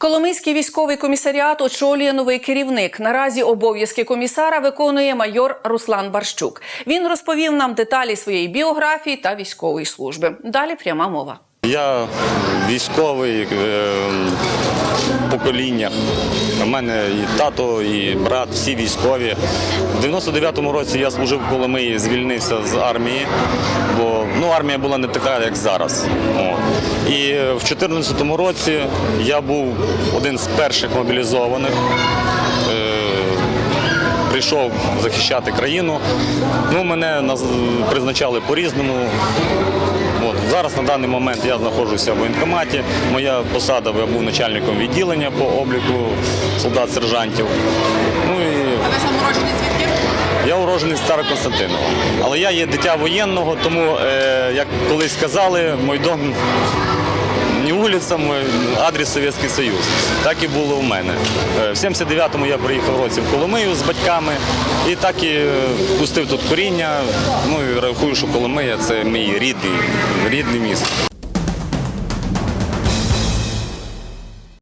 Коломийський військовий комісаріат очолює новий керівник. Наразі обов'язки комісара виконує майор Руслан Барщук. Він розповів нам деталі своєї біографії та військової служби. Далі пряма мова. Я військовий е, покоління. У мене і тато, і брат, всі військові. У 99-му році я служив в Коломиї, звільнився з армії, бо ну, армія була не така, як зараз. О. І в 2014 році я був один з перших мобілізованих. Е, Прийшов захищати країну. Ну, мене призначали по-різному. От, зараз на даний момент я знаходжуся в воєнкоматі. Моя посада я був начальником відділення по обліку солдат-сержантів. Ну і А ви сам уроджений звідки? я урожений з Стара Константинова. Але я є дитя воєнного, тому, е, як колись сказали, мій дом не адрес Совєтський Союз. Так і було в мене. Е, В 79-му я приїхав році в Коломию з батьками і так і е, пустив тут коріння. Ну і рахую, що Коломия це мій рідний, рідний місто.